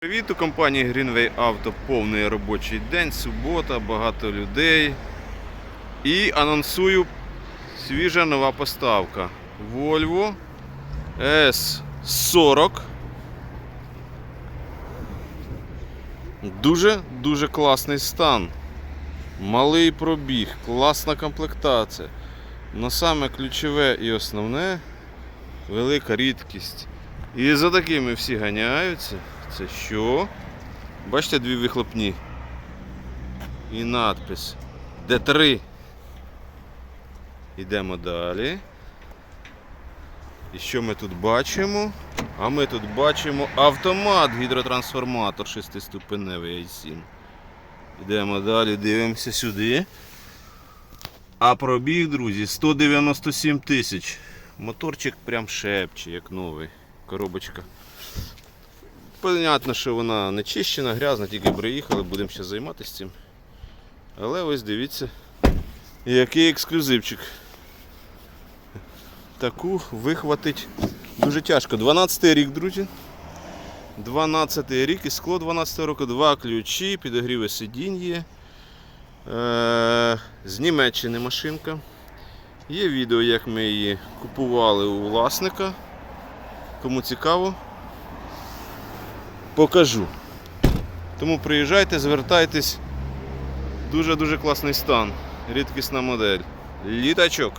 Привіт у компанії Greenway Auto повний робочий день, субота, багато людей. І анонсую свіжа нова поставка. Volvo S40. Дуже дуже класний стан. Малий пробіг, класна комплектація. Но саме ключове і основне велика рідкість. І за такими всі ганяються. Це що? Бачите дві вихлопні. І надпис. Д3. Йдемо далі. І що ми тут бачимо? А ми тут бачимо автомат гідротрансформатор 6-ступеневий i7. Йдемо далі, дивимося сюди. А пробіг, друзі, 197 тисяч. Моторчик прям шепче, як новий. Коробочка. Понятно, що вона не чищена, грязна, тільки приїхали, будемо ще займатися цим. Але ось дивіться, який ексклюзивчик. Таку вихватить дуже тяжко. 12 рік, друзі. 12 рік і скло 12 року, два ключі, підогріви сидінь є. Е, з Німеччини машинка. Є відео, як ми її купували у власника. Кому цікаво, покажу. Тому приїжджайте, звертайтесь. Дуже-дуже класний стан. Рідкісна модель. Літачок.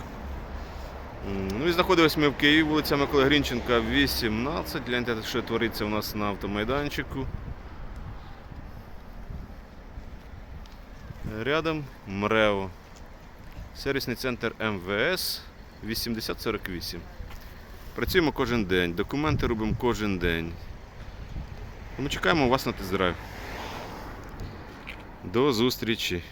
Ну і знаходились ми в Києві, вулиця Миколи Грінченка, 18. Гляньте, що твориться у нас на автомайданчику. Рядом МРЕО. Сервісний центр МВС 8048. Працюємо кожен день, документи робимо кожен день. Ми чекаємо вас на тест-драйв. До зустрічі!